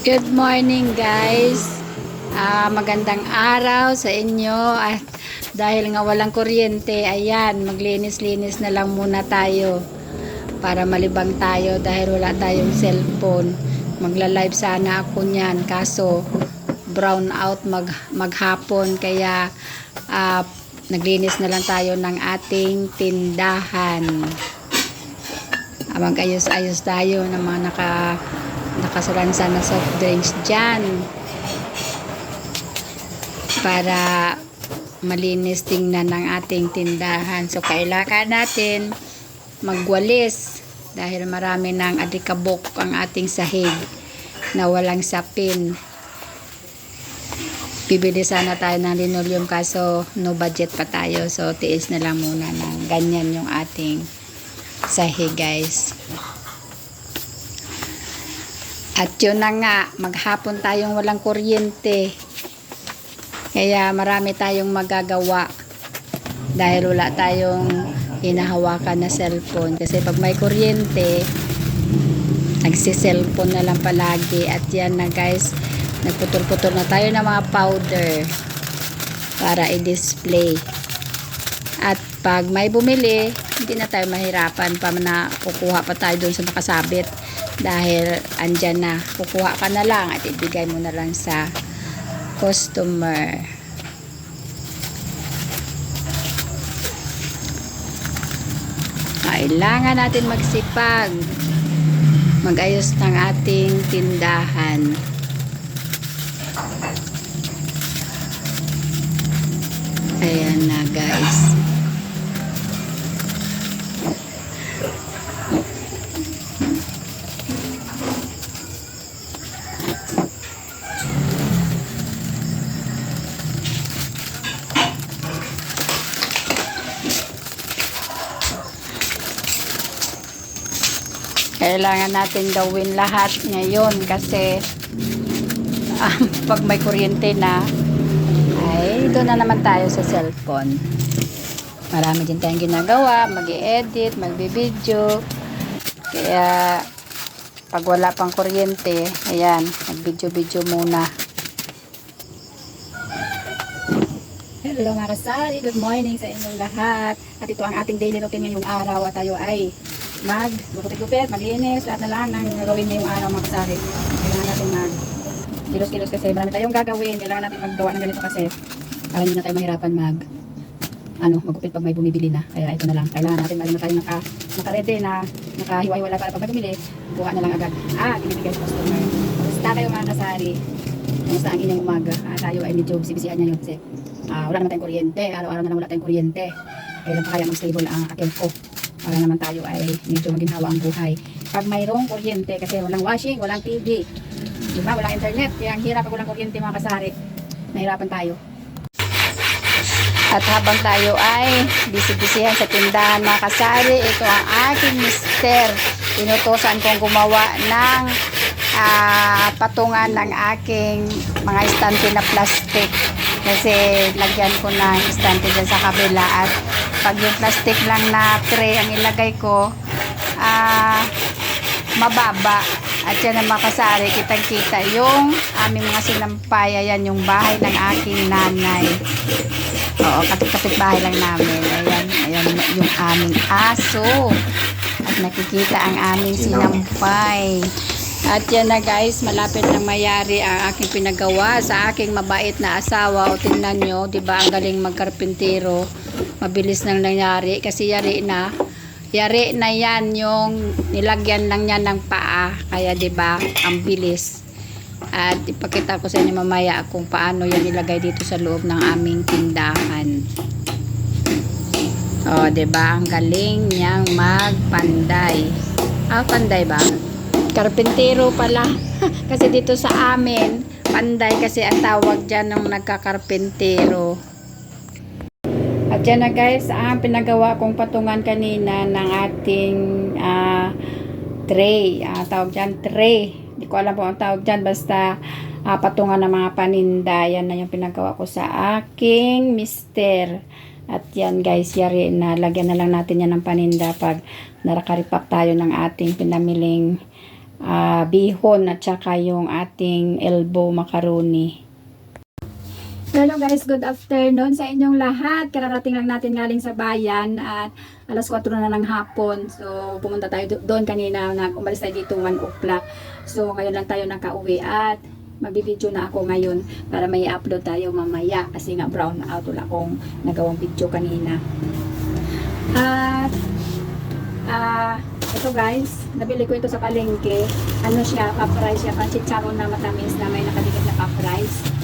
Good morning guys. Ah, magandang araw sa inyo at dahil nga walang kuryente, ayan, maglinis-linis na lang muna tayo para malibang tayo dahil wala tayong cellphone. Magla-live sana ako niyan kaso brown out mag maghapon kaya ah, naglinis na lang tayo ng ating tindahan. Ah, Magayos-ayos tayo ng mga naka nakasalansa na soft drinks dyan para malinis tingnan ng ating tindahan. So, kailangan natin magwalis dahil marami ng adikabok ang ating sahig na walang sapin. Bibili sana tayo ng linoleum kaso no budget pa tayo. So, tiis na lang muna ng ganyan yung ating sahig guys. At yun na nga, maghapon tayong walang kuryente. Kaya marami tayong magagawa. Dahil wala tayong hinahawakan na cellphone. Kasi pag may kuryente, nagsiselfone na lang palagi. At yan na guys, nagputol-putol na tayo ng mga powder para i-display. At pag may bumili, hindi na tayo mahirapan pa na kukuha pa tayo doon sa nakasabit dahil andyan na kukuha ka na lang at ibigay mo na lang sa customer. Kailangan natin magsipag. Magayos ng ating tindahan. Ayan na guys kailangan natin gawin lahat ngayon kasi ah, pag may kuryente na ay doon na naman tayo sa cellphone. Marami din tayong ginagawa mag edit magbi-video. Kaya pag wala pang kuryente ayan mag-video-video muna. Hello mga kasari, good morning sa inyong lahat. At ito ang ating daily routine ngayong araw at tayo ay mag gupit-gupit, maglinis, lahat na lang ng gagawin ngayong araw mga kasari. Kailangan natin mag kilos-kilos kasi marami tayong gagawin. Kailangan natin maggawa ng ganito kasi para hindi na tayo mahirapan mag ano, magupit pag may bumibili na. Kaya ito na lang. Kailangan natin meron na tayo naka, naka-ready na nakahiwa-hiwala para pag bumili, kuha na lang agad. Ah, binibigay sa customer. Basta kayo mga kasari. Kumusta ang inyong umaga? Ah, tayo ay medyo bisibisihan niya yun kasi ah, wala naman tayong kuryente. Araw-araw na lang wala tayong kuryente. Kailan pa kaya mag-stable ang akin ko para naman tayo ay medyo maginhawa ang buhay. Pag mayroong kuryente, kasi walang washing, walang TV, di ba, walang internet, kaya ang hirap pag walang kuryente mga kasari, nahirapan tayo. At habang tayo ay bisibisihan sa tindahan mga kasari, ito ang aking mister. Inutosan kong gumawa ng ah, patungan ng aking mga estante na plastic. Kasi lagyan ko ng estante dyan sa kabila at pag yung plastic lang na tray ang ilagay ko, ah, mababa. At yan ang makasari, kitang-kita yung aming mga sinampay. Ayan yung bahay ng aking nanay. Oo, kapit-kapit bahay lang namin. Ayan, ayan yung aming aso. At nakikita ang aming sinampay. At yan na guys, malapit na mayari ang aking pinagawa sa aking mabait na asawa. O tingnan nyo, di ba ang galing magkarpintero. Mabilis nang nangyari kasi yari na. Yari na yan yung nilagyan lang niya ng paa. Kaya di ba ang bilis. At ipakita ko sa inyo mamaya kung paano yan ilagay dito sa loob ng aming tindahan. O, ba diba? Ang galing niyang magpanday. Ah, panday ba? Karpintero pala. kasi dito sa amin, panday kasi ang tawag dyan ng nagkakarpintero. At yan na guys, ang pinagawa kong patungan kanina ng ating ah, tray. Ah, tawag dyan, tray. Hindi ko alam po ang tawag dyan. Basta ah, patungan ng mga paninda. Yan na yung pinagawa ko sa aking mister. At yan guys, yari na lagyan na lang natin yan ng paninda pag nakaripak tayo ng ating pinamiling ah, bihon at saka yung ating elbow macaroni. Hello guys, good afternoon sa inyong lahat. Kararating lang natin galing sa bayan at alas 4 na ng hapon. So pumunta tayo do- doon kanina, nag umalis tayo dito 1 o'clock. So ngayon lang tayo nakauwi at magbibideo na ako ngayon para may upload tayo mamaya kasi nga brown out wala akong nagawang video kanina. At ah ito guys, nabili ko ito sa palengke. Ano siya, pa-price siya, panchicharon na matamis na may nakadikit na pa-price.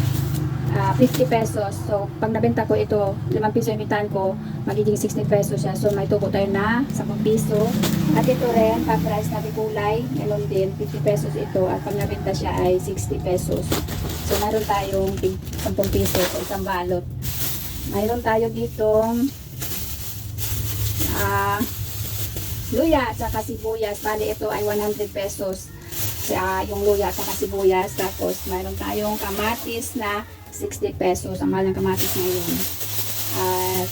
Ah, 50 pesos. So, pag nabenta ko ito, 5 piso yung imitan ko, magiging 60 pesos siya. So, may tubo tayo na 10 piso. At ito rin, pa-price na kulay, meron din, 50 pesos ito. At pag nabenta siya ay 60 pesos. So, meron tayong tig- 10 piso sa isang balot. Mayroon tayo ditong ah, luya at saka sibuyas. Bali, ito ay 100 pesos. Sa yung luya at saka sibuyas. Tapos, mayroon tayong kamatis na 60 pesos. Ang mahal ng kamatis ngayon. At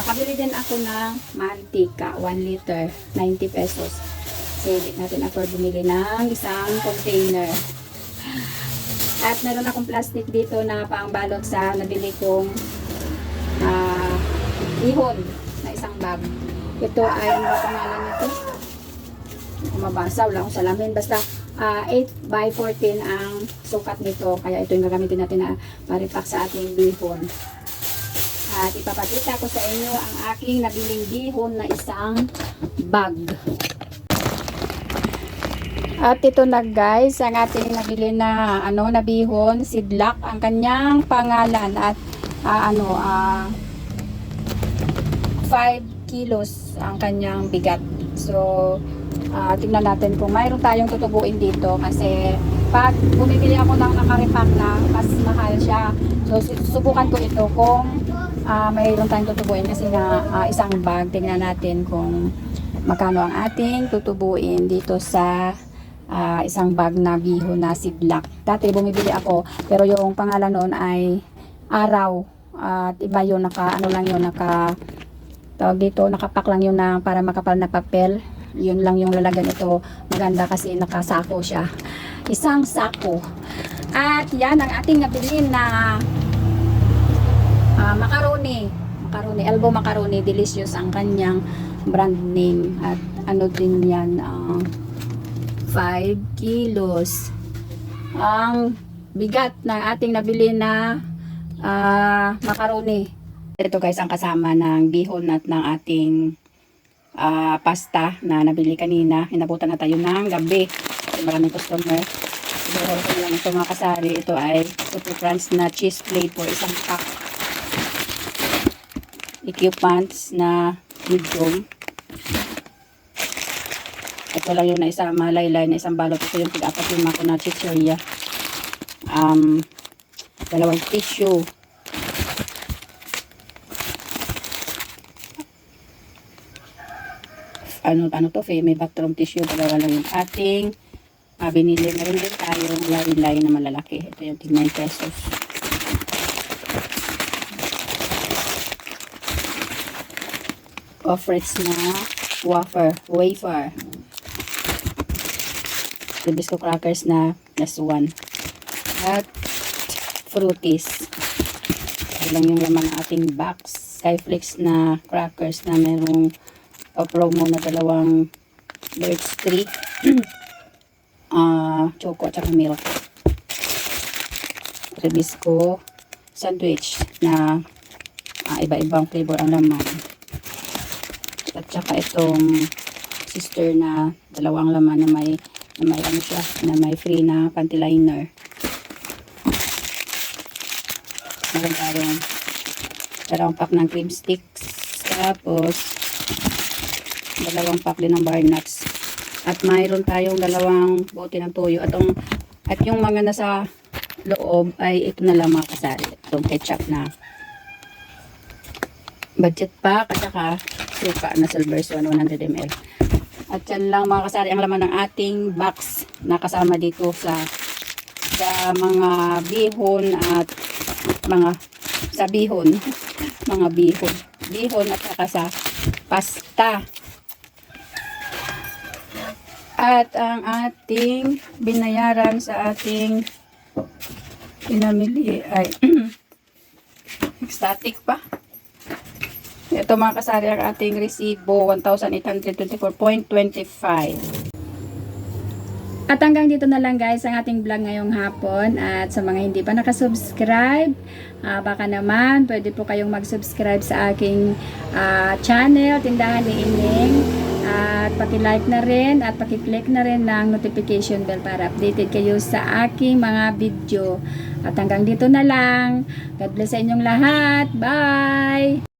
makabili din ako ng mantika, 1 liter, 90 pesos. So, hindi natin afford bumili ng isang container. At meron akong plastic dito na pangbalot sa nabili kong ah, ihon na isang bag. Ito ay, ano ba pangalan nito? Mabasa, wala akong salamin. Basta ah, 8 by 14 ang sukat nito. Kaya ito yung gagamitin natin na maripak sa ating bihon. At ipapakita ko sa inyo ang aking nabiling bihon na isang bag. At ito na guys, ang ating nabili na ano na bihon, sidlak ang kanyang pangalan at ah, ano ah 5 kilos ang kanyang bigat. So, ah, tingnan natin kung mayroon tayong tutubuin dito kasi pag bumibili ako ng nakaripak na, mas mahal siya. So, su- subukan ko ito kung ah, mayroon tayong tutubuin kasi nga ah, isang bag. Tingnan natin kung magkano ang ating tutubuin dito sa ah, isang bag na bihon na sidlak. Dati bumibili ako pero yung pangalan noon ay araw at iba yun naka ano lang yun naka tawag dito, nakapak lang yun na para makapal na papel. Yun lang yung lalagyan ito. Maganda kasi nakasako siya. Isang sako. At yan ang ating nabili na ah, macaroni. Macaroni, elbow macaroni. Delicious ang kanyang brand name. At ano din yan, ah, 5 kilos. Ang bigat ng ating nabili na ah, macaroni. Ito guys ang kasama ng bihon at ng ating ah, pasta na nabili kanina. Inabutan na tayo ng gabi. Maraming customer. Siguro ko lang ito mga kasari. Ito ay Super Crunch na cheese flavor. Isang pack. Equipments na medium. Ito lang yung naisama. Laylay na isang balot. Ito yung pag-apat lima ko na chichirya. Um, dalawang tissue. Ano ano to may bathroom tissue dalawa lang yung ating ah, binili. Meron din tayong laylay na malalaki. Ito yung tig 9 pesos. Offrets na wafer wafer. Nabisco crackers na plus 1 at fruities. Ito lang yung laman ng ating box. Skyflakes na crackers na merong pa-promo na dalawang Birds 3 ah choco at saka milk. Rebisco sandwich na ah, iba-ibang flavor ang laman. At saka itong sister na dalawang laman na may na may ano siya na may free na panty liner. Meron tayong dalawang pack ng cream sticks. Tapos dalawang pack din ng bar nuts. At mayroon tayong dalawang bote ng toyo. At, ang, at yung mga nasa loob ay ito na lang mga kasari. Itong ketchup na budget pack at saka suka na silver swan 100 ml. At yan lang mga kasari ang laman ng ating box na kasama dito sa sa mga bihon at mga sa bihon mga bihon bihon at saka sa pasta At ang ating binayaran sa ating pinamili ay static pa. Ito mga kasari ang ating resibo 1,824.25. At hanggang dito na lang guys ang ating vlog ngayong hapon at sa mga hindi pa nakasubscribe ah, baka naman pwede po kayong mag-subscribe sa aking ah, channel Tindahan ni Ining at paki-like na rin at paki-click na rin ng notification bell para updated kayo sa aking mga video. At hanggang dito na lang. God bless sa inyong lahat. Bye!